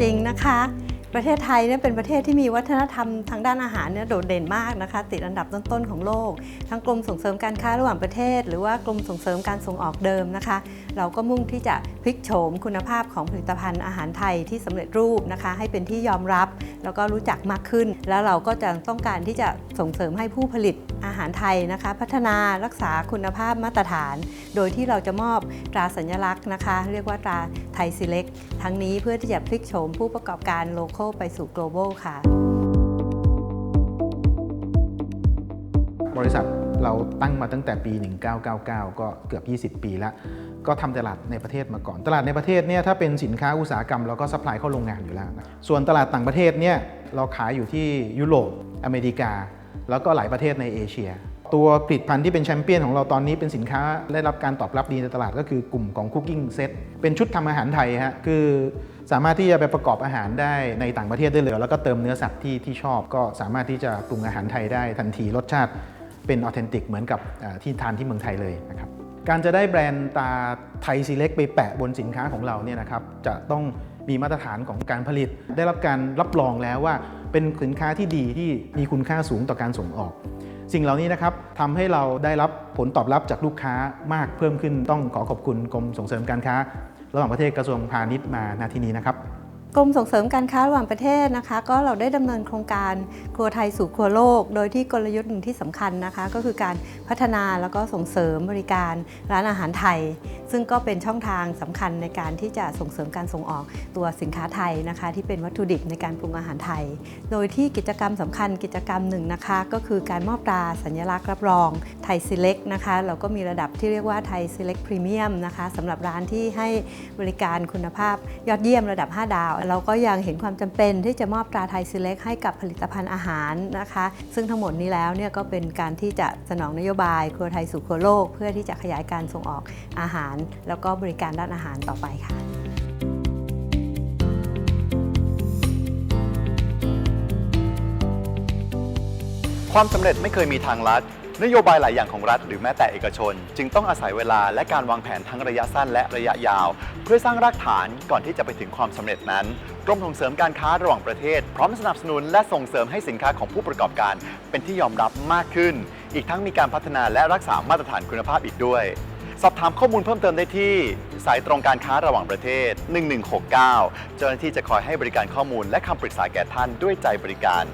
จริงนะคะ ประเทศไทยเนี่ยเป็นประเทศที่มีวัฒนธรรมทางด้านอาหารเนี่ยโดดเด่นมากนะคะ ติดอันดับต้นๆของโลก ทั้งกรมส่งเสริมการค้าระหว่างประเทศ หรือว่ากรมส่งเสริมการส่งออกเดิมนะคะ เราก็มุ่งที่จะพลิกโฉมคุณภาพของผลิตภัณฑ์อาหารไทยที่สำเร็จรูปนะคะ ให้เป็นที่ยอมรับแล้วก็รู้จักมากขึ้น แล้วเราก็จะต้องการที่จะส่งเสริมให้ผู้ผลิตอาหารไทยนะคะ พัฒนารักษาคุณภาพมาตรฐาน โดยที่เราจะมอบตราสัญลักษณ์นะคะ เรียกว่าตรา ยซีเล็กทั้งนี้เพื่อที่จะพลิกโฉมผู้ประกอบการโล c a l ไปสู่ global ค่ะ บริษัทเราตั้งมาตั้งแต่ปี 1999 ก็เกือบ 20 ปีแล้ว ก็ทำตลาดในประเทศมาก่อน ตลาดในประเทศเนี่ยถ้าเป็นสินค้าอุตสาหกรรมเราก็ซัพพลายเข้าโรงงานอยู่แล้วนะส่วนตลาดต่างประเทศเนี่ยเราขายอยู่ที่ยุโรปอเมริกา แล้วก็หลายประเทศในเอเชีย ตัวผลิตภัณฑ์ที่เป็นแชมเปี้ยนของเราตอนนี้เป็นสินค้าได้รับการตอบรับดีในตลาดก็คือกลุ่มของ Cooking Set เป็นชุดทำอาหารไทยฮะคือสามารถที่จะไปประกอบอาหารได้ในต่างประเทศได้เลยแล้วก็เติมเนื้อสัตว์ที่ที่ชอบก็สามารถที่จะปรุงอาหารไทยได้ทันทีรสชาติเป็นออเทนติกเหมือนกับที่ทานที่เมืองไทยเลยนะครับการจะได้แบรนด์ตาไทยซีเล็กไปแปะบนสินค้าของเราเนี่ยนะครับจะต้องมีมาตรฐานของการผลิต ได้รับการรับรองแล้วว่าเป็นสินค้าที่ดีที่มีคุณค่าสูงต่อการส่งออก สิ่งเหล่านี้นะครับทำให้เราได้รับผลตอบรับจากลูกค้ามากเพิ่มขึ้นต้องขอขอบคุณกรมส่งเสริมการค้า ระหว่างประเทศกระทรวงพาณิชย์มาณที่นี้นะครับกรมส่งเสริมการค้าระหว่างประเทศนะคะ ก็เราได้ดำเนินโครงการครัวไทยสู่ครัวโลก โดยที่กลยุทธ์หนึ่งที่สำคัญนะคะ ก็คือการพัฒนาแล้วก็ส่งเสริมบริการร้านอาหารไทย ซึ่งก็เป็นช่องทางสำคัญในการที่จะส่งเสริมการส่งออกตัวสินค้าไทยนะคะ ที่เป็นวัตถุดิบในการปรุงอาหารไทย โดยที่กิจกรรมสำคัญกิจกรรมหนึ่งนะคะ ก็คือการมอบตราสัญลักษณ์รับรองไทย Select นะคะเราก็มีระดับที่เรียกว่าไทย Select Premium นะคะสำหรับร้านที่ให้บริการคุณภาพยอดเยี่ยมระดับ 5 ดาว เราก็ยังเห็นความจำเป็นที่จะมอบตราไทย Select ให้กับผลิตภัณฑ์อาหารนะคะ ซึ่งทั้งหมดนี้แล้วเนี่ยก็เป็นการที่จะสนองนโยบายครัวไทยสู่ครัวโลก เพื่อที่จะขยายการส่งออกอาหารแล้วก็บริการด้านอาหารต่อไปค่ะความสำเร็จไม่เคยมีทางลัด นโยบายหลายอย่างของรัฐหรือแม้แต่เอกชน จึงต้องอาศัยเวลาและการวางแผนทั้งระยะสั้นและระยะยาว เพื่อสร้างรากฐานก่อนที่จะไปถึงความสำเร็จนั้นกรมส่งเสริมการค้าระหว่างประเทศ พร้อมสนับสนุนและส่งเสริมให้สินค้าของผู้ประกอบการ เป็นที่ยอมรับมากขึ้น อีกทั้งมีการพัฒนาและรักษามาตรฐานคุณภาพอีกด้วย สอบถามข้อมูลเพิ่มเติมได้ที่สายตรงการค้าระหว่างประเทศ 1169 เจ้าหน้าที่จะคอยให้บริการข้อมูลและคำปรึกษาแก่ท่านด้วยใจบริการ